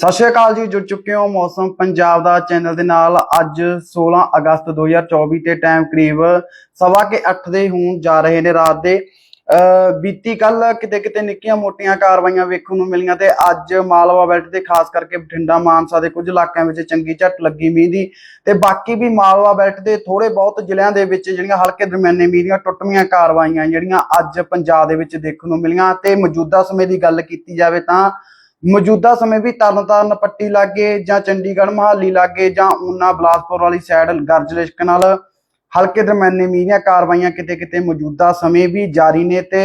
ਸਤਿ ਸ਼੍ਰੀ ਅਕਾਲ ਜੀ, ਜੁੜ ਚੁੱਕੇ ਹੋ ਮੌਸਮ ਪੰਜਾਬ ਦਾ ਚੈਨਲ ਦੇ ਨਾਲ। ਅੱਜ 16 ਅਗਸਤ 2024 ਤੇ ਟਾਈਮ ਕਰੀਬ ਸਵਾ ਕੇ 8 ਦੇ ਹੋਣ ਜਾ ਰਹੇ ਨੇ ਰਾਤ ਦੇ। ਬੀਤੀ ਕੱਲ ਕਿਤੇ ਕਿਤੇ ਨਿੱਕੀਆਂ ਮੋਟੀਆਂ ਕਾਰਵਾਈਆਂ ਵੇਖਣ ਨੂੰ ਮਿਲੀਆਂ ਤੇ ਅੱਜ ਮਾਲਵਾ ਬੈਲਟ ਦੇ ਖਾਸ ਕਰਕੇ ਬਠਿੰਡਾ, ਮਾਨਸਾ ਦੇ ਕੁਝ ਇਲਾਕਿਆਂ ਵਿੱਚ ਚੰਗੀ ਝੱਟ ਲੱਗੀ ਮੀਂਹ ਦੀ ਤੇ ਬਾਕੀ ਵੀ ਮਾਲਵਾ ਬੈਲਟ ਦੇ ਥੋੜੇ ਬਹੁਤ ਜ਼ਿਲ੍ਹਿਆਂ ਦੇ ਵਿੱਚ ਜਿਹੜੀਆਂ ਹਲਕੇ ਦਰਮਿਆਨੇ ਮੀਂਹ ਦੀਆਂ ਟੁੱਟਵੀਆਂ ਕਾਰਵਾਈਆਂ ਜਿਹੜੀਆਂ ਅੱਜ ਪੰਜਾਬ ਦੇ ਵਿੱਚ ਦੇਖਣ ਨੂੰ ਮਿਲੀਆਂ ਤੇ ਮੌਜੂਦਾ ਸਮੇਂ ਦੀ ਗੱਲ ਕੀਤੀ ਜਾਵੇ ਤਾਂ ਮੌਜੂਦਾ ਸਮੇਂ ਵੀ ਤਰਨਤਾਰਨ ਪੱਟੀ ਲਾਗੇ ਜਾਂ ਚੰਡੀਗੜ੍ਹ ਮਹਾਲੀ ਲਾਗੇ ਜਾਂ ਊਨਾ ਬਲਾਸਪੁਰ ਵਾਲੀ ਸਾਈਡ ਗਰਜ ਰਿਸਕ ਨਾਲ ਹਲਕੇ ਦਰਮਿਆਨੇ ਮੀਂਹ ਦੀਆਂ ਕਾਰਵਾਈਆਂ ਕਿਤੇ ਕਿਤੇ ਮੌਜੂਦਾ ਸਮੇਂ ਵੀ ਜਾਰੀ ਨੇ ਤੇ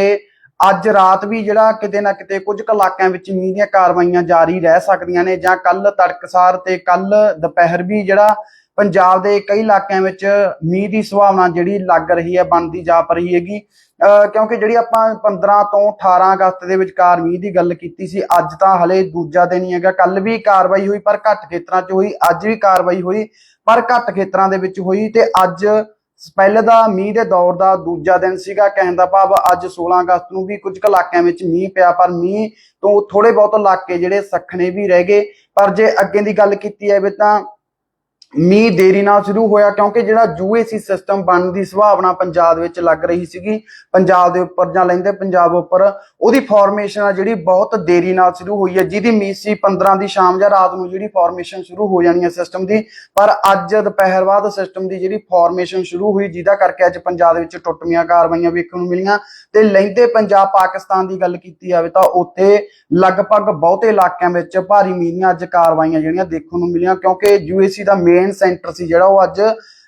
ਅੱਜ ਰਾਤ ਵੀ ਜਿਹੜਾ ਕਿਤੇ ਨਾ ਕਿਤੇ ਕੁਝ ਕੁ ਇਲਾਕਿਆਂ ਵਿੱਚ ਮੀਂਹ ਦੀਆਂ ਕਾਰਵਾਈਆਂ ਜਾਰੀ ਰਹਿ ਸਕਦੀਆਂ ਨੇ ਜਾਂ ਕੱਲ ਤੜਕਸਾਰ ਤੇ ਕੱਲ ਦੁਪਹਿਰ ਵੀ ਜਿਹੜਾ ਪੰਜਾਬ ਦੇ ਕਈ ਇਲਾਕਿਆਂ ਵਿੱਚ ਮੀਂਹ ਦੀ ਸੰਭਾਵਨਾ ਜਿਹੜੀ ਲੱਗ ਰਹੀ ਹੈ, ਬਣਦੀ ਜਾ ਰਹੀ ਹੈਗੀ। ਕਿਉਂਕਿ ਜਿਹੜੀ ਆਪਾਂ 15 ਤੋਂ 18 ਅਗਸਤ ਦੇ ਵਿਚਕਾਰ ਮੀਂਹ ਦੀ ਗੱਲ ਕੀਤੀ ਸੀ, ਅੱਜ ਤਾਂ ਹਲੇ ਦੂਜਾ ਦਿਨ ਹੀ ਹੈਗਾ। ਕੱਲ ਵੀ ਕਾਰਵਾਈ ਹੋਈ, ਪਰ ਘੱਟ ਖੇਤਰਾਂ 'ਚ ਹੋਈ, ਅੱਜ ਵੀ ਕਾਰਵਾਈ ਹੋਈ, ਪਰ ਘੱਟ ਖੇਤਰਾਂ ਦੇ ਵਿੱਚ ਹੋਈ ਤੇ ਅੱਜ ਪਹਿਲੇ ਦਾ ਮੀਂਹ ਦੇ ਦੌਰ ਦਾ ਦੂਜਾ ਦਿਨ ਸੀਗਾ। ਕਹਿਣ ਦਾ ਭਾਵ ਅੱਜ 16 ਅਗਸਤ ਨੂੰ ਵੀ ਕੁਝ ਕੁ ਇਲਾਕਿਆਂ ਵਿੱਚ ਮੀਂਹ ਪਿਆ, ਪਰ ਮੀਂਹ ਤੋਂ ਥੋੜੇ ਬਹੁਤ ਇਲਾਕੇ ਜਿਹੜੇ ਸੱਖਣੇ ਵੀ ਰਹਿ ਗਏ। ਪਰ ਜੇ ਅੱਗੇ ਦੀ ਗੱਲ ਕੀਤੀ ਜਾਵੇ ਤਾਂ ਮੀਂਹ ਦੇਰੀ ਨਾਲ ਸ਼ੁਰੂ ਹੋਇਆ ਕਿਉਂਕਿ ਜਿਹੜਾ ਯੂਏਸੀ ਸਿਸਟਮ ਬਣਨ ਦੀ ਸੰਭਾਵਨਾ ਪੰਜਾਬ ਵਿੱਚ ਲੱਗ ਰਹੀ ਸੀਗੀ। ਪੰਜਾਬ ਦੇ ਉੱਪਰ ਜਾਂ ਲੈਂਦੇ ਪੰਜਾਬ ਉੱਪਰ, ਉਹਦੀ ਫਾਰਮੇਸ਼ਨ ਆ ਜਿਹੜੀ ਬਹੁਤ ਦੇਰੀ ਨਾਲ ਸ਼ੁਰੂ ਹੋਈ ਹੈ। ਜਿਹਦੀ ਉਮੀਦ ਸੀ 15 ਦੀ ਸ਼ਾਮ ਜਾਂ ਰਾਤ ਨੂੰ ਜਿਹੜੀ ਫਾਰਮੇਸ਼ਨ ਸ਼ੁਰੂ ਹੋ ਜਾਣੀ ਹੈ ਸਿਸਟਮ ਦੀ। ਪਰ ਅੱਜ ਦੁਪਹਿਰ ਬਾਅਦ ਸਿਸਟਮ ਦੀ ਜਿਹੜੀ ਫਾਰਮੇਸ਼ਨ ਸ਼ੁਰੂ ਹੋਈ, ਜਿਹਦਾ ਕਰਕੇ ਅੱਜ ਪੰਜਾਬ ਦੇ ਵਿੱਚ ਟੁੱਟਵੀਆਂ ਕਾਰਵਾਈਆਂ ਵੇਖਣ ਨੂੰ ਮਿਲੀਆਂ। ਤੇ ਲੈਂਦੇ ਪੰਜਾਬ ਪਾਕਿਸਤਾਨ ਦੀ ਗੱਲ ਕੀਤੀ ਜਾਵੇ ਤਾਂ ਉੱਥੇ ਲਗਭਗ ਬਹੁਤੇ ਇਲਾਕਿਆਂ ਵਿੱਚ ਭਾਰੀ ਮੀਂਹ ਦੀਆਂ ਅੱਜ ਕਾਰਵਾਈਆਂ ਜਿਹੜੀਆਂ ਦੇਖਣ ਨੂੰ ਮਿਲੀਆਂ ਕਿਉਂਕਿ ਯੂਏਸੀ ਦਾ ਮੇਨ ਸੈਂਟਰ ਸੀ ਜਿਹੜਾ ਉਹ ਅੱਜ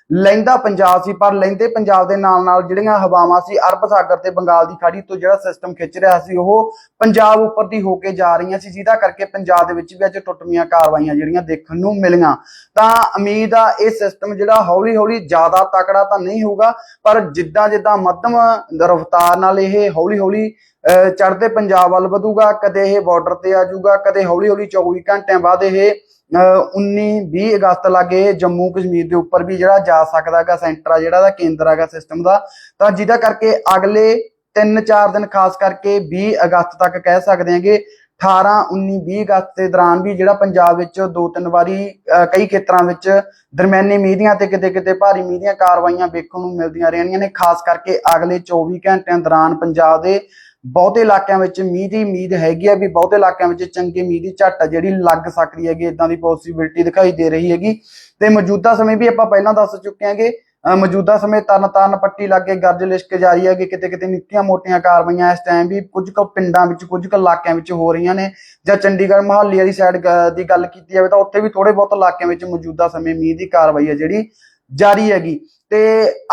ਲੈਂਦਾ ਪੰਜਾਬ ਸੀ, ਪਰ ਲੈਂਦੇ ਪੰਜਾਬ ਦੇ ਨਾਲ ਨਾਲ ਜਿਹੜੀਆਂ ਹਵਾਵਾਂ ਸੀ, ਅਰਬ ਸਾਗਰ ਤੇ ਬੰਗਾਲ ਦੀ ਖਾੜੀ ਤੋਂ ਜਿਹੜਾ ਸਿਸਟਮ ਖਿੱਚ ਰਿਹਾ ਸੀ, ਉਹ ਪੰਜਾਬ ਉੱਪਰ ਦੀ ਹੋ ਕੇ ਜਾ ਰਹੀਆਂ ਸੀ, ਜਿਹਦਾ ਕਰਕੇ ਪੰਜਾਬ ਦੇ ਵਿੱਚ ਵੀ ਅੱਜ ਟੁੱਟਵੀਆਂ ਕਾਰਵਾਈਆਂ ਜਿਹੜੀਆਂ ਦੇਖਣ ਨੂੰ ਮਿਲੀਆਂ। ਤਾਂ ਉਮੀਦ ਆ, ਇਹ ਸਿਸਟਮ ਜਿਹੜਾ ਹੌਲੀ ਹੌਲੀ ਜ਼ਿਆਦਾ ਤਕੜਾ ਤਾਂ ਨਹੀਂ ਹੋਊਗਾ, ਪਰ ਜਿੱਦਾਂ ਜਿੱਦਾਂ ਮੱਧਮ ਰਫ਼ਤਾਰ ਨਾਲ ਇਹ ਹੌਲੀ ਹੌਲੀ ਚੜ੍ਹਦੇ ਪੰਜਾਬ ਵੱਲ ਵਧੂਗਾ, ਕਦੇ ਇਹ ਬਾਰਡਰ ਤੇ ਆ ਜਾਊਗਾ, ਕਦੇ ਹੌਲੀ ਹੌਲੀ 24 ਘੰਟਿਆਂ ਬਾਅਦ ਇਹ 19 20 ਅਗਸਤ ਲਾਗੇ ਜੰਮੂ ਕਸ਼ਮੀਰ ਦੇ ਉੱਪਰ ਵੀ ਜਿਹੜਾ ਜਾ ਸਕਦਾ ਹੈਗਾ ਸੈਂਟਰ ਆ ਜਿਹੜਾ ਦਾ ਕੇਂਦਰ ਹੈਗਾ ਸਿਸਟਮ ਦਾ ਤਾਂ ਜਿਹਦਾ ਕਰਕੇ ਅਗਲੇ 3-4 ਦਿਨ ਖਾਸ ਕਰਕੇ 20 ਅਗਸਤ ਤੱਕ ਕਹਿ ਸਕਦੇ ਹਾਂਗੇ 18 19 20 ਅਗਸਤ ਦੇ ਦੌਰਾਨ ਵੀ ਜਿਹੜਾ ਪੰਜਾਬ ਵਿੱਚ ਦੋ ਤਿੰਨ ਵਾਰੀ ਅਹ, ਕਈ ਖੇਤਰਾਂ ਵਿੱਚ ਦਰਮਿਆਨੇ ਮੀਂਹ ਦੀਆਂ ਤੇ ਕਿਤੇ ਕਿਤੇ ਭਾਰੀ ਮੀਂਹ ਦੀਆਂ ਕਾਰਵਾਈਆਂ ਵੇਖਣ ਨੂੰ ਮਿਲਦੀਆਂ ਰਹਿਣੀਆਂ ਨੇ ਖਾਸ ਕਰਕੇ ਅਗਲੇ 24 ਘੰਟਿਆਂ ਦੌਰਾਨ ਪੰਜਾਬ ਦੇ ਬਹੁਤੇ ਇਲਾਕਿਆਂ ਵਿੱਚ ਮੀਂਹ ਦੀ ਉਮੀਦ ਹੈਗੀ ਆ ਵੀ ਬਹੁਤੇ ਇਲਾਕਿਆਂ ਵਿੱਚ ਚੰਗੇ ਮੀਂਹ ਦੀ ਝੱਟ ਆ, ਜਿਹੜੀ ਲੱਗ ਸਕਦੀ ਹੈਗੀ ਇਦਾਂ ਦੀ ਪੋਸਿਬਿਲਿਟੀ ਦਿਖਾਈ ਦੇ ਰਹੀ ਹੈਗੀ। ਤੇ ਮੌਜੂਦਾ ਸਮੇਂ ਵੀ ਆਪਾਂ ਪਹਿਲਾਂ ਦੱਸ ਚੁੱਕੇ ਹਾਂਗੇ। ਮੌਜੂਦਾ ਸਮੇਂ ਤਰਨ ਤਾਰਨ ਪੱਟੀ ਲਾਗੇ ਗਰਜ ਲਿਸ਼ਕ ਜਾਰੀ ਹੈਗੀ ਕਿਤੇ ਕਿਤੇ ਨਿੱਕੀਆਂ ਮੋਟੀਆਂ ਕਾਰਵਾਈਆਂ ਇਸ ਟਾਈਮ ਵੀ ਕੁਝ ਕੁ ਪਿੰਡਾਂ ਵਿੱਚ, ਕੁਝ ਕੁ ਇਲਾਕਿਆਂ ਵਿੱਚ ਹੋ ਰਹੀਆਂ ਨੇ। ਜਾਂ ਚੰਡੀਗੜ੍ਹ ਮਹਾਲੀ ਵਾਲੀ ਸਾਈਡ ਦੀ ਗੱਲ ਕੀਤੀ ਜਾਵੇ ਤਾਂ ਉੱਥੇ ਵੀ ਥੋੜੇ ਬਹੁਤ ਇਲਾਕਿਆਂ ਵਿੱਚ ਮੌਜੂਦਾ ਸਮੇਂ ਮੀਂਹ ਦੀ ਕਾਰਵਾਈ ਹੈ ਜਿਹੜੀ ਜਾਰੀ ਹੈਗੀ। ਤੇ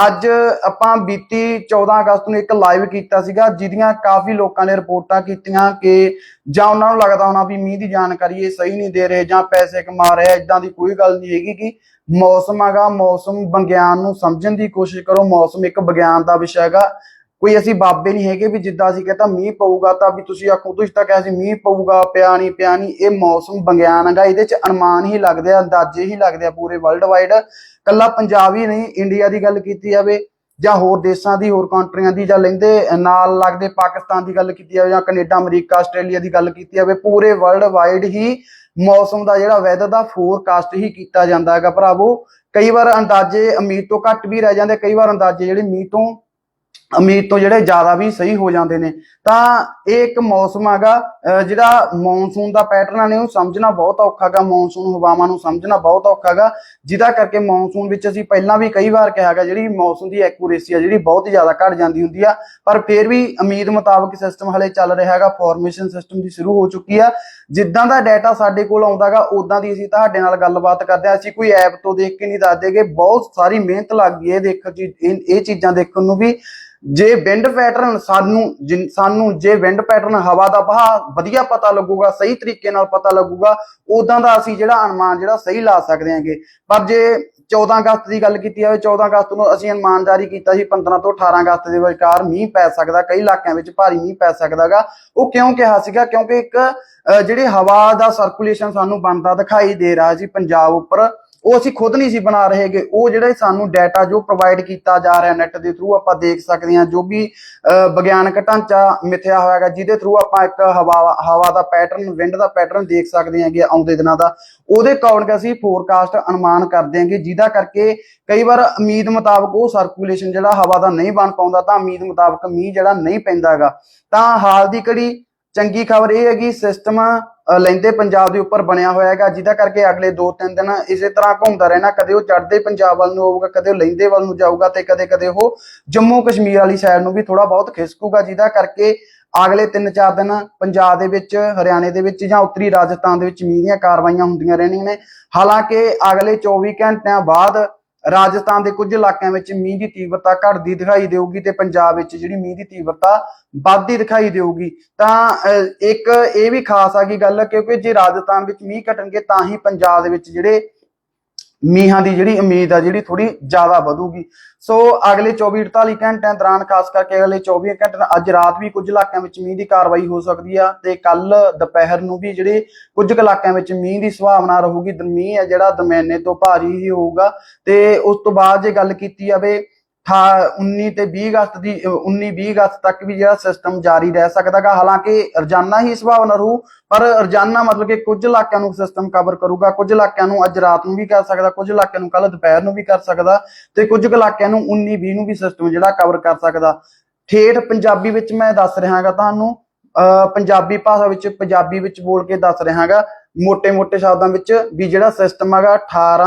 ਅੱਜ ਆਪਾਂ ਬੀਤੀ 14 ਅਗਸਤ ਨੂੰ ਇੱਕ ਲਾਈਵ ਕੀਤਾ ਸੀਗਾ, ਜਿਹਦੀਆਂ ਕਾਫੀ ਲੋਕਾਂ ਨੇ ਰਿਪੋਰਟਾਂ ਕੀਤੀਆਂ ਕਿ ਜਾਂ ਉਹਨਾਂ ਨੂੰ ਲੱਗਦਾ ਹੋਣਾ ਵੀ ਮੀਂਹ ਦੀ ਜਾਣਕਾਰੀ ਇਹ ਸਹੀ ਨਹੀਂ ਦੇ ਰਹੇ ਜਾਂ ਪੈਸੇ ਕਮਾ ਰਹੇ ਇਦਾਂ ਦੀ ਕੋਈ ਗੱਲ ਨਹੀਂ ਹੈਗੀ ਕਿ ਮੌਸਮ ਹੈਗਾ, ਮੌਸਮ ਵਿਗਿਆਨ ਨੂੰ ਸਮਝਣ ਦੀ ਕੋਸ਼ਿਸ਼ ਕਰੋ, ਮੌਸਮ ਇੱਕ ਵਿਗਿਆਨ ਦਾ ਵਿਸ਼ਾ ਹੈਗਾ। ਕੋਈ ਅਸੀਂ ਬਾਬੇ ਨਹੀਂ ਹੈਗੇ ਵੀ ਜਿੱਦਾਂ ਅਸੀਂ ਕਹਤਾ ਮੀਂਹ ਪਊਗਾ ਤਾਂ ਵੀ ਤੁਸੀਂ ਆਖੋ, ਤੁਸੀਂ ਤਾਂ ਕਿਹਾ ਸੀ ਮੀਂਹ ਪਊਗਾ ਪਿਆ ਨਹੀਂ ਪਿਆ ਨਹੀਂ ਇਹ ਮੌਸਮ ਵਿਗਿਆਨ ਹੈਗਾ, ਇਹਦੇ ਚ ਅਨੁਮਾਨ ਹੀ ਲੱਗਦੇ ਆ, ਅੰਦਾਜ਼ੇ ਹੀ ਲੱਗਦੇ ਆ ਪੂਰੇ ਵਰਲਡ ਵਾਈਡ ਕੱਲਾ ਪੰਜਾਬ ਹੀ ਨਹੀਂ ਇੰਡੀਆ ਦੀ ਗੱਲ ਕੀਤੀ ਜਾਵੇ ਜਾਂ ਹੋਰ ਦੇਸ਼ਾਂ ਦੀ, ਹੋਰ ਕੰਟਰੀਆਂ ਦੀ ਜਾਂ ਲੈਂਦੇ ਨਾਲ ਲੱਗਦੇ ਪਾਕਿਸਤਾਨ ਦੀ ਗੱਲ ਕੀਤੀ ਜਾਵੇ ਜਾਂ ਕੈਨੇਡਾ, ਅਮਰੀਕਾ, ਆਸਟ੍ਰੇਲੀਆ ਦੀ ਗੱਲ ਕੀਤੀ ਜਾਵੇ, ਪੂਰੇ ਵਰਲਡ ਵਾਈਡ ਹੀ ਮੌਸਮ ਦਾ ਜਿਹੜਾ ਵੈਦਰ ਦਾ ਫੋਰਕਾਸਟ ਹੀ ਕੀਤਾ ਜਾਂਦਾ ਹੈਗਾ ਭਰਾਵੋ। ਕਈ ਵਾਰ ਅੰਦਾਜ਼ੇ ਉਮੀਦ ਤੋਂ ਘੱਟ ਵੀ ਰਹਿ ਜਾਂਦੇ, ਕਈ ਵਾਰ ਅੰਦਾਜ਼ੇ ਜਿਹੜੇ ਮੀਂਹ ਤੋਂ ਉਮੀਦ ਤੋਂ ਜਿਹੜੇ ਜ਼ਿਆਦਾ ਵੀ ਸਹੀ ਹੋ ਜਾਂਦੇ ਨੇ, ਤਾਂ ਇਹ ਇੱਕ ਮੌਸਮ ਹੈਗਾ ਜਿਹੜਾ ਮੌਨਸੂਨ ਦਾ ਪੈਟਰਨ ਨੇ, ਉਹ ਸਮਝਣਾ ਬਹੁਤ ਔਖਾ ਹੈਗਾ, ਮੌਨਸੂਨ ਹਵਾਵਾਂ ਨੂੰ ਸਮਝਣਾ ਬਹੁਤ ਔਖਾ ਹੈਗਾ, ਜਿਹਦਾ ਕਰਕੇ ਮੌਨਸੂਨ ਵਿੱਚ ਅਸੀਂ ਪਹਿਲਾਂ ਵੀ ਕਈ ਵਾਰ ਕਿਹਾ ਹੈਗਾ, ਜਿਹੜੀ ਮੌਸਮ ਦੀ ਐਕੂਰੇਸੀ ਆ, ਜਿਹੜੀ ਬਹੁਤ ਹੀ ਜ਼ਿਆਦਾ ਘਟ ਜਾਂਦੀ ਹੁੰਦੀ ਆ, ਪਰ ਫਿਰ ਵੀ ਉਮੀਦ ਮੁਤਾਬਕ ਸਿਸਟਮ ਹਲੇ ਚੱਲ ਰਿਹਾ ਹੈਗਾ ਫਾਰਮੇਸ਼ਨ ਸਿਸਟਮ ਦੀ ਸ਼ੁਰੂ ਹੋ ਚੁੱਕੀ ਆ, ਜਿੱਦਾਂ ਦਾ ਡਾਟਾ ਸਾਡੇ ਕੋਲ ਆਉਂਦਾਗਾ ਉਦਾਂ ਦੀ ਅਸੀਂ ਤੁਹਾਡੇ ਨਾਲ ਗੱਲਬਾਤ ਕਰਦੇ ਆ, ਅਸੀਂ ਕੋਈ ਐਪ ਤੋਂ ਦੇਖ ਕੇ ਨਹੀਂ ਦੱਸਦੇਗੇ ਬਹੁਤ ਸਾਰੀ ਮਿਹਨਤ ਲੱਗ ਗਈ ਇਹ ਦੇਖ ਇਹ ਇਹ ਚੀਜ਼ਾਂ ਦੇਖਣ ਨੂੰ ਵੀ ਜੇ ਵਿੰਡ ਪੈਟਰਨ ਸਾਨੂੰ ਜਿਨ- ਸਾਨੂੰ ਜੇ ਵਿੰਡ ਪੈਟਰਨ ਹਵਾ ਦਾ ਵਹਾਅ ਵਧੀਆ ਪਤਾ ਲੱਗੂਗਾ ਸਹੀ ਤਰੀਕੇ ਨਾਲ ਪਤਾ ਲੱਗੂਗਾ ਉਦਾਂ ਦਾ ਅਸੀਂ ਜਿਹੜਾ ਅਨੁਮਾਨ ਜਿਹੜਾ ਸਹੀ ਲਾ ਸਕਦੇ ਹਾਂਗੇ। ਪਰ ਜੇ 14 ਅਗਸਤ ਦੀ ਗੱਲ ਕੀਤੀ ਜਾਵੇ 14 ਅਗਸਤ ਨੂੰ ਅਸੀਂ ਅਨੁਮਾਨ ਜਾਰੀ ਕੀਤਾ ਸੀ 15 ਤੋਂ 18 ਅਗਸਤ ਦੇ ਵਿਚਕਾਰ ਮੀਂਹ ਪੈ ਸਕਦਾ ਕਈ ਇਲਾਕਿਆਂ ਵਿੱਚ ਭਾਰੀ ਮੀਂਹ ਪੈ ਸਕਦਾਗਾ ਉਹ ਕਿਉਂ ਕਿਹਾ ਸੀਗਾ? ਕਿਉਂਕਿ ਇੱਕ ਅਹ, ਜਿਹੜੀ ਹਵਾ ਦਾ ਸਰਕੂਲੇਸ਼ਨ ਸਾਨੂੰ ਬਣਦਾ ਦਿਖਾਈ ਦੇ ਰਿਹਾ ਸੀ ਪੰਜਾਬ ਉੱਪਰ ਉਹ ਅਸੀਂ ਖੁਦ ਨਹੀਂ ਸੀ ਬਣਾ ਰਹੇਗੇ ਉਹ ਜਿਹੜਾ ਸਾਨੂੰ ਡਾਟਾ ਜੋ ਪ੍ਰੋਵਾਈਡ ਕੀਤਾ ਜਾ ਰਿਹਾ ਨੈਟ ਦੇ ਥਰੂ ਆਪਾਂ ਦੇਖ ਸਕਦੇ ਹਾਂ, ਜੋ ਵੀ ਵਿਗਿਆਨਕ ਢਾਂਚਾ ਮਿਥਿਆ ਹੋਇਆ ਹੈਗਾ, ਜਿਹਦੇ ਥਰੂ ਆਪਾਂ ਇੱਕ ਹਵਾ ਹਵਾ ਦਾ ਪੈਟਰਨ ਵਿੰਡ ਦਾ ਪੈਟਰਨ ਦੇਖ ਸਕਦੇ ਹਾਂਗੇ ਆਉਂਦੇ ਦਿਨਾਂ ਦਾ। ਉਹਦੇ ਅਕੋਰਡਿੰਗ ਅਸੀਂ ਫੋਰਕਾਸਟ ਅਨੁਮਾਨ ਕਰਦੇ ਹਾਂਗੇ, ਜਿਹਦਾ ਕਰਕੇ ਕਈ ਵਾਰ ਉਮੀਦ ਮੁਤਾਬਕ ਉਹ ਸਰਕੂਲੇਸ਼ਨ ਜਿਹੜਾ ਹਵਾ ਦਾ ਨਹੀਂ ਬਣ ਪਾਉਂਦਾ, ਤਾਂ ਉਮੀਦ ਮੁਤਾਬਕ ਮੀਂਹ ਜਿਹੜਾ ਨਹੀਂ ਪੈਂਦਾਗਾ ਤਾਂ ਹਾਲ ਦੀ ਘੜੀ ਚੰਗੀ ਖਬਰ ਇਹ ਹੈਗੀ ਸਿਸਟਮ ਲੈਂਦੇ ਪੰਜਾਬ ਦੇ ਉੱਪਰ ਬਣਿਆ ਹੋਇਆ ਹੈਗਾ, ਜਿਹਦਾ ਕਰਕੇ ਅਗਲੇ 2-3 ਦਿਨ ਇਸੇ ਤਰ੍ਹਾਂ ਘੁੰਮਦਾ ਰਹਿਣਾ, ਕਦੇ ਉਹ ਚੜ੍ਹਦੇ ਪੰਜਾਬ ਵੱਲ ਨੂੰ ਹੋਊਗਾ, ਕਦੇ ਉਹ ਲੈਂਦੇ ਵੱਲ ਨੂੰ ਜਾਊਗਾ ਤੇ ਕਦੇ ਕਦੇ ਉਹ ਜੰਮੂ ਕਸ਼ਮੀਰ ਵਾਲੀ ਸਾਈਡ ਨੂੰ ਵੀ ਥੋੜਾ ਬਹੁਤ ਖਿਸਕੂਗਾ, ਜਿਹਦਾ ਕਰਕੇ ਅਗਲੇ 3-4 ਦਿਨ ਪੰਜਾਬ ਦੇ ਵਿੱਚ, ਹਰਿਆਣੇ ਦੇ ਵਿੱਚ ਜਾਂ ਉੱਤਰੀ ਰਾਜਸਥਾਨ ਦੇ ਵਿੱਚ ਮੀਂਹ ਦੀਆਂ ਕਾਰਵਾਈਆਂ ਹੁੰਦੀਆਂ ਰਹਿਣੀਆਂ ਨੇ। ਹਾਲਾਂਕਿ ਅਗਲੇ 24 ਘੰਟਿਆਂ ਬਾਅਦ ਰਾਜਸਥਾਨ ਦੇ ਕੁਝ ਇਲਾਕਿਆਂ ਵਿੱਚ ਮੀਂਹ ਦੀ ਤੀਵਰਤਾ ਘਟਦੀ ਦਿਖਾਈ ਦੇਊਗੀ ਤੇ ਪੰਜਾਬ ਵਿੱਚ ਜਿਹੜੀ ਮੀਂਹ ਦੀ ਤੀਵਰਤਾ ਵੱਧਦੀ ਦਿਖਾਈ ਦੇਊਗੀ। ਤਾਂ ਅਹ, ਇੱਕ ਇਹ ਵੀ ਖਾਸ ਆ ਗਈ ਗੱਲ ਕਿਉਂਕਿ ਜੇ ਰਾਜਸਥਾਨ ਵਿੱਚ ਮੀਂਹ ਘਟਣਗੇ ਤਾਂ ਹੀ ਪੰਜਾਬ ਦੇ ਵਿੱਚ ਜਿਹੜੇ ਮੀਂਹਾਂ ਦੀ ਜਿਹੜੀ ਉਮੀਦ ਆ, ਜਿਹੜੀ ਥੋੜੀ ਜ਼ਿਆਦਾ ਵਧੂਗੀ। ਸੋ ਅਗਲੇ 24 48 ਘੰਟਿਆਂ ਦੌਰਾਨ, ਖਾਸ ਕਰਕੇ ਅਗਲੇ 24 ਘੰਟੇ ਅੱਜ ਰਾਤ ਵੀ ਕੁਝ ਇਲਾਕਿਆਂ ਵਿੱਚ ਮੀਂਹ ਦੀ ਕਾਰਵਾਈ ਹੋ ਸਕਦੀ ਆ ਤੇ ਕੱਲ ਦੁਪਹਿਰ ਨੂੰ ਵੀ ਜਿਹੜੇ ਕੁਝ ਕੁ ਇਲਾਕਿਆਂ ਵਿੱਚ ਮੀਂਹ ਦੀ ਸੰਭਾਵਨਾ ਰਹੂਗੀ। ਦ- ਮੀਂਹ ਹੈ ਜਿਹੜਾ ਦਰਮਿਆਨੇ ਤੋਂ ਭਾਰੀ ਹੀ ਹੋਊਗਾ ਤੇ ਉਸ ਤੋਂ ਬਾਅਦ ਜੇ ਗੱਲ ਕੀਤੀ ਜਾਵੇ 19 ਤੇ 20 ਅਗਸਤ ਦੀ 19 20 ਅਗਸਤ ਤੱਕ ਵੀ ਜਿਹੜਾ ਸਿਸਟਮ ਜਾਰੀ ਰਹਿ ਸਕਦਾਗਾ। ਹਾਲਾਂਕਿ ਰੋਜ਼ਾਨਾ ਹੀ ਸੰਭਾਵਨਾ ਰਹੂ, ਪਰ ਰੋਜ਼ਾਨਾ ਮਤਲਬ ਕਿ ਕੁਝ ਇਲਾਕਿਆਂ ਨੂੰ ਸਿਸਟਮ ਕਵਰ ਕਰੂਗਾ। ਕੁਝ ਇਲਾਕਿਆਂ ਨੂੰ ਅੱਜ ਰਾਤ ਨੂੰ ਵੀ ਕਰ ਸਕਦਾ, ਕੁਝ ਇਲਾਕਿਆਂ ਨੂੰ ਕੱਲ ਦੁਪਹਿਰ ਨੂੰ ਵੀ ਕਰ ਸਕਦਾ ਤੇ ਕੁਝ ਇਲਾਕਿਆਂ ਨੂੰ 19 20 ਨੂੰ ਵੀ ਸਿਸਟਮ ਜਿਹੜਾ ਕਵਰ ਕਰ ਸਕਦਾ। ਠੇਠ ਪੰਜਾਬੀ ਵਿੱਚ ਮੈਂ ਦੱਸ ਰਿਹਾਗਾ ਤੁਹਾਨੂੰ ਪੰਜਾਬੀ ਭਾਸ਼ਾ ਵਿੱਚ ਪੰਜਾਬੀ ਵਿੱਚ ਬੋਲ ਕੇ ਦੱਸ ਰਿਹਾਗਾ। ਮੋٹے ਮੋٹے ਸ਼ਬਦਾਂ ਵਿੱਚ ਵੀ ਜਿਹੜਾ ਸਿਸਟਮ ਹੈਗਾ 18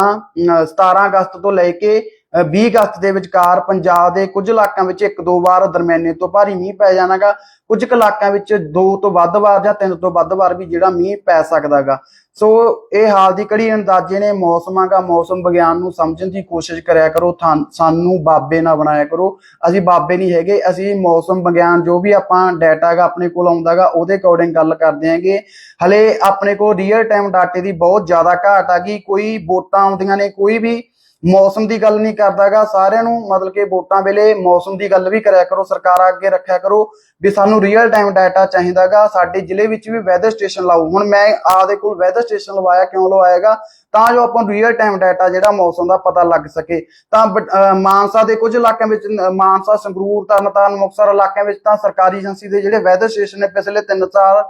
17 ਅਗਸਤ ਤੋਂ ਲੈ ਕੇ 20 ਅਗਸਤ ਦੇ ਵਿਚਕਾਰ ਪੰਜਾਬ ਦੇ ਕੁਝ ਇਲਾਕਿਆਂ ਵਿੱਚ ਇੱਕ ਦੋ ਵਾਰ ਦਰਮਿਆਨੇ ਤੋਂ ਭਾਰੀ ਮੀਂਹ ਪੈ ਜਾਣਾਗਾ। ਕੁਝ ਕੁ ਇਲਾਕਿਆਂ ਵਿੱਚ ਦੋ ਤੋਂ ਵੱਧ ਵਾਰ ਜਾਂ ਤਿੰਨ ਤੋਂ ਵੱਧ ਵਾਰ ਵੀ ਜਿਹੜਾ ਮੀਂਹ ਪੈ ਸਕਦਾਗਾ। ਸੋ ਇਹ ਹਾਲ ਦੀ ਘੜੀ ਅੰਦਾਜ਼ੇ ਨੇ ਮੌਸਮਾਂਗਾ, ਮੌਸਮ ਵਿਗਿਆਨ ਨੂੰ ਸਮਝਣ ਦੀ ਕੋਸ਼ਿਸ਼ ਕਰਿਆ ਕਰੋ। ਥਾਨ- ਸਾਨੂੰ ਬਾਬੇ ਨਾ ਬਣਾਇਆ ਕਰੋ। ਅਸੀਂ ਬਾਬੇ ਨਹੀਂ ਹੈਗੇ, ਅਸੀਂ ਮੌਸਮ ਵਿਗਿਆਨ ਜੋ ਵੀ ਆਪਾਂ ਡਾਟਾ ਹੈਗਾ ਆਪਣੇ ਕੋਲ ਆਉਂਦਾਗਾ, ਉਹਦੇ ਅਕੋਰਡਿੰਗ ਗੱਲ ਕਰਦੇ ਹਾਂਗੇ। ਹਲੇ ਆਪਣੇ ਕੋਲ ਰੀਅਲ ਟਾਈਮ ਡਾਟੇ ਦੀ ਬਹੁਤ ਜ਼ਿਆਦਾ ਘਾਟ ਆ ਗਈ। ਕੋਈ ਵੋਟਾਂ ਆਉਂਦੀਆਂ ਨੇ, ਕੋਈ ਵੀ ਮੌਸਮ ਦੀ ਗੱਲ ਨਹੀਂ ਕਰਦਾਗਾ, ਸਾਰਿਆਂ ਨੂੰ ਮਤਲਬ ਕਿ ਵੋਟਾਂ ਵੇਲੇ ਮੌਸਮ ਦੀ ਗੱਲ ਵੀ ਕਰਿਆ ਕਰੋ, ਸਰਕਾਰ ਅੱਗੇ ਰੱਖਿਆ ਕਰੋ, ਵੀ ਸਾਨੂੰ ਰੀਅਲ ਟਾਈਮ ਡਾਟਾ ਚਾਹੀਦਾਗਾ, ਸਾਡੇ ਜ਼ਿਲ੍ਹੇ ਵਿੱਚ ਵੀ ਵੈਦਰ ਸਟੇਸ਼ਨ ਲਾਓ। ਹੁਣ ਮੈਂ ਆਪਦੇ ਕੋਲ ਵੈਦਰ ਸਟੇਸ਼ਨ ਲਵਾਇਆ, ਕਿਉਂ ਲਵਾਏਗਾ ਤਾਂ ਜੋ ਆਪਾਂ ਨੂੰ ਰੀਅਲ ਟਾਈਮ ਡਾਟਾ ਜਿਹੜਾ ਮੌਸਮ ਦਾ ਪਤਾ ਲੱਗ ਸਕੇ। ਤਾਂ ਬ- ਮਾਨਸਾ ਦੇ ਕੁਝ ਇਲਾਕਿਆਂ ਵਿੱਚ ਮਾਨਸਾ, ਸੰਗਰੂਰ, ਤਰਨਤਾਰਨ, ਮੁਕਤਸਰ ਇਲਾਕਿਆਂ ਵਿੱਚ ਤਾਂ ਸਰਕਾਰੀ ਏਜੰਸੀ ਦੇ ਜਿਹੜੇ ਵੈਦਰ ਸਟੇਸ਼ਨ ਨੇ, ਪਿਛਲੇ 3 ਸਾਲ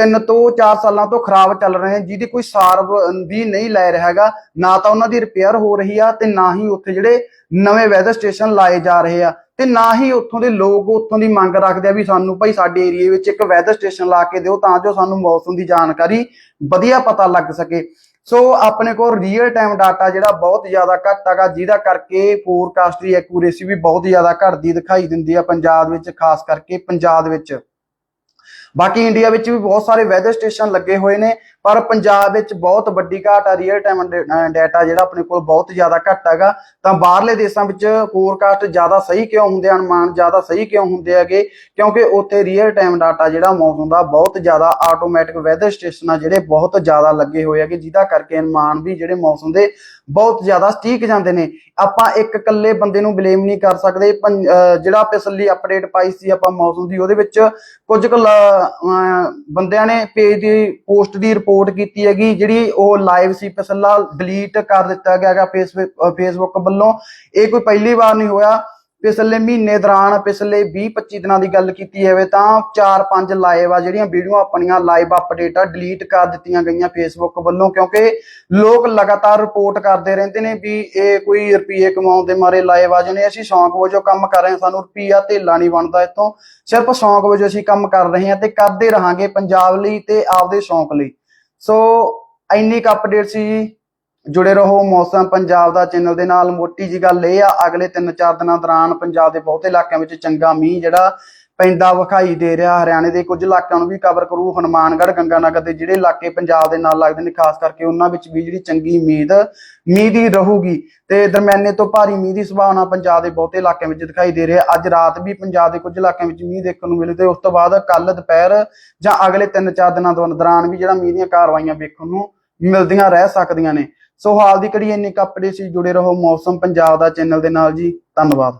ਤਿੰਨ ਤੋਂ 4 ਸਾਲਾਂ ਤੋਂ ਖਰਾਬ ਚੱਲ ਰਹੇ ਹਨ ਜਿਹਦੀ ਕੋਈ ਸਾਰ ਵੀ ਨਹੀਂ ਲੈ ਰਿਹਾ ਹੈਗਾ। ਨਾ ਤਾਂ ਉਹਨਾਂ ਦੀ ਰਿਪੇਅਰ ਹੋ ਰਹੀ ਆ ਤੇ ਨਾ ਹੀ ਉੱਥੇ ਜਿਹੜੇ ਨਵੇਂ ਵੈਦਰ ਸਟੇਸ਼ਨ ਲਾਏ ਜਾ ਰਹੇ ਆ। ਤੇ ਨਾ ਹੀ ਉੱਥੋਂ ਦੇ ਲੋਕ ਉੱਥੋਂ ਦੀ ਮੰਗ ਰੱਖਦੇ ਆ ਵੀ ਸਾਨੂੰ ਭਾਈ ਸਾਡੇ ਏਰੀਏ ਵਿੱਚ ਇੱਕ ਵੈਦਰ ਸਟੇਸ਼ਨ ਲਾ ਕੇ ਦਿਓ ਤਾਂ ਜੋ ਸਾਨੂੰ ਮੌਸਮ ਦੀ ਜਾਣਕਾਰੀ ਵਧੀਆ ਪਤਾ ਲੱਗ ਸਕੇ। ਸੋ ਆਪਣੇ ਕੋਲ ਰੀਅਲ ਟਾਈਮ ਡਾਟਾ ਜਿਹੜਾ ਬਹੁਤ ਜ਼ਿਆਦਾ ਘੱਟ ਹੈਗਾ, ਜਿਹਦਾ ਕਰਕੇ ਫੋਰਕਾਸਟ ਦੀ ਐਕੂਰੇਸੀ ਵੀ ਬਹੁਤ ਜ਼ਿਆਦਾ ਘਟਦੀ ਦਿਖਾਈ ਦਿੰਦੀ ਆ ਪੰਜਾਬ ਵਿੱਚ, ਖਾਸ ਕਰਕੇ ਪੰਜਾਬ ਵਿੱਚ। ਬਾਕੀ ਇੰਡੀਆ ਵਿੱਚ ਵੀ ਬਹੁਤ ਸਾਰੇ ਵੈਦਰ ਸਟੇਸ਼ਨ ਲੱਗੇ ਹੋਏ ਨੇ, ਪਰ ਪੰਜਾਬ ਵਿੱਚ ਬਹੁਤ ਵੱਡੀ ਘਾਟ ਆ ਰੀਅਲ ਟਾਈਮ ਡਾਟਾ ਜਿਹੜਾ ਆਪਣੇ ਕੋਲ ਬਹੁਤ ਜ਼ਿਆਦਾ ਘੱਟ ਹੈਗਾ। ਤਾਂ ਬਾਹਰਲੇ ਦੇਸ਼ਾਂ ਵਿੱਚ ਫੋਰਕਾਸਟ ਜ਼ਿਆਦਾ ਸਹੀ ਕਿਉਂ ਹੁੰਦੇ ਆ ਅਨੁਮਾਨ ਜ਼ਿਆਦਾ ਸਹੀ ਕਿਉਂ ਹੁੰਦੇ ਹੈਗੇ? ਕਿਉਂਕਿ ਉੱਥੇ ਰੀਅਲ ਟਾਈਮ ਡਾਟਾ ਜਿਹੜਾ ਮੌਸਮ ਦਾ ਬਹੁਤ ਜ਼ਿਆਦਾ ਆਟੋਮੈਟਿਕ ਵੈਦਰ ਸਟੇਸ਼ਨ ਆ, ਜਿਹੜੇ ਬਹੁਤ ਜ਼ਿਆਦਾ ਲੱਗੇ ਹੋਏ ਹੈਗੇ, ਜਿਹਦਾ ਕਰਕੇ ਅਨੁਮਾਨ ਵੀ ਜਿਹੜੇ ਮੌਸਮ ਦੇ ਬਹੁਤ ਜ਼ਿਆਦਾ ਸਟੀਕ ਜਾਂਦੇ ਨੇ। ਆਪਾਂ ਇੱਕ ਇਕੱਲੇ ਬੰਦੇ ਨੂੰ ਬਲੇਮ ਨਹੀਂ ਕਰ ਸਕਦੇ, ਪੰ- ਅਹ ਜਿਹੜਾ ਪਿਛਲੀ ਅਪਡੇਟ ਪਾਈ ਸੀ ਆਪਾਂ ਮੌਸਮ ਦੀ, ਉਹਦੇ ਵਿੱਚ ਕੁਝ ਕੁ ਲ- ਅਹ, ਬੰਦਿਆਂ ਨੇ ਪੇਜ ਦੀ ਪੋਸਟ ਦੀ ਰਿਪੋਰਟ ਕੀਤੀ ਹੈਗੀ, ਜਿਹੜੀ ਉਹ ਲਾਈਵ ਸੀ ਪਿਛਲਾ ਡਿਲੀਟ ਕਰ ਦਿੱਤਾ ਗਿਆ ਹੈਗਾ ਫੇਸਬੁੱਕ ਫੇਸਬੁੱਕ ਵੱਲੋਂ। ਇਹ ਕੋਈ ਪਹਿਲੀ ਵਾਰ ਨਹੀਂ ਹੋਇਆ। ਪਿਛਲੇ ਮਹੀਨੇ ਦੌਰਾਨ ਪਿਛਲੇ 20-25 ਦਿਨਾਂ ਦੀ ਗੱਲ ਕੀਤੀ ਜਾਵੇ ਤਾਂ 4-5 ਲਾਈਵ ਆ, ਜਿਹੜੀਆਂ ਵੀਡੀਓ ਆਪਣੀਆਂ ਲਾਈਵ ਅਪਡੇਟ ਆ, ਡਿਲੀਟ ਕਰ ਦਿੱਤੀਆਂ ਗਈਆਂ ਫੇਸਬੁੱਕ ਵੱਲੋਂ, ਕਿਉਂਕਿ ਲੋਕ ਲਗਾਤਾਰ ਰਿਪੋਰਟ ਕਰਦੇ ਰਹਿੰਦੇ ਨੇ ਵੀ ਇਹ ਕੋਈ ਰੁਪਏ ਕਮਾਉਣ ਦੇ ਮਾਰੇ ਲਾਈਵ ਆ ਜਣੇ, ਅਸੀਂ ਸ਼ੌਂਕ ਵਜੋਂ ਕੰਮ ਕਰ ਰਹੇ ਹਾਂ, ਸਾਨੂੰ ਰੁਪਈਆ ਧੇਲਾ ਨਹੀਂ ਬਣਦਾ ਇਤੋਂ ਸਿਰਫ ਸ਼ੌਂਕ ਵਜੋਂ ਅਸੀਂ ਕੰਮ ਕਰ ਰਹੇ ਹਾਂ ਤੇ ਕਰਦੇ ਰਹਾਂਗੇ ਪੰਜਾਬ ਲਈ ਤੇ ਆਪਦੇ ਸ਼ੌਂਕ ਲਈ। ਸੋ ਇੰਨੀ ਕੁ ਅਪਡੇਟ ਸੀ ਜੀ। ਜੁੜੇ ਰਹੋ ਮੌਸਮ ਪੰਜਾਬ ਦਾ ਚੈਨਲ ਦੇ ਨਾਲ। ਮੋਟੀ ਜੀ ਗੱਲ ਇਹ ਆ, ਅਗਲੇ 3-4 ਦਿਨਾਂ ਦੌਰਾਨ ਪੰਜਾਬ ਦੇ ਬਹੁਤੇ ਇਲਾਕਿਆਂ ਵਿੱਚ ਚੰਗਾ ਮੀਂਹ ਜਿਹੜਾ ਪੈਂਦਾ ਵਿਖਾਈ ਦੇ ਰਿਹਾ। ਹਰਿਆਣੇ ਦੇ ਕੁਝ ਇਲਾਕਿਆਂ ਨੂੰ ਵੀ ਕਵਰ ਕਰੂ ਹਨੂਮਾਨਗੜ੍ਹ, ਗੰਗਾਨਗਰ ਦੇ ਜਿਹੜੇ ਇਲਾਕੇ ਪੰਜਾਬ ਦੇ ਨਾਲ ਲੱਗਦੇ ਨੇ, ਖਾਸ ਕਰਕੇ ਉਹਨਾਂ ਵਿੱਚ ਵੀ ਜਿਹੜੀ ਚੰਗੀ ਉਮੀਦ, ਮੀਂਹ ਦੀ ਰਹੂਗੀ। ਤੇ ਦਰਮਿਆਨੇ ਤੋਂ ਭਾਰੀ ਮੀਂਹ ਦੀ ਸੰਭਾਵਨਾ ਪੰਜਾਬ ਦੇ ਬਹੁਤੇ ਇਲਾਕਿਆਂ ਵਿੱਚ ਦਿਖਾਈ ਦੇ ਰਹੀ। ਹੈ ਅੱਜ ਰਾਤ ਵੀ ਪੰਜਾਬ ਦੇ ਕੁਝ ਇਲਾਕਿਆਂ ਵਿੱਚ ਮੀਂਹ ਦੇਖਣ ਨੂੰ ਮਿਲੇ ਤੇ ਉਸ ਤੋਂ ਬਾਅਦ ਕੱਲ ਦੁਪਹਿਰ ਜਾਂ ਅਗਲੇ 3-4 ਦਿਨਾਂ ਦੌ- ਦੌਰਾਨ ਵੀ ਜਿਹੜਾ ਮੀਂਹ ਦੀਆਂ ਕਾਰਵਾਈਆਂ ਵੇਖਣ ਨੂੰ ਮਿਲਦੀਆਂ ਰਹਿ ਸਕਦੀਆਂ ਨੇ। ਸੋ ਹਾਲ ਦੀ ਘੜੀ ਇੰਨੇ ਕੱਪੜੇ ਸੀ, ਜੁੜੇ ਰਹੋ ਮੌਸਮ ਪੰਜਾਬ ਦਾ ਚੈਨਲ ਦੇ ਨਾਲ ਜੀ, ਧੰਨਵਾਦ।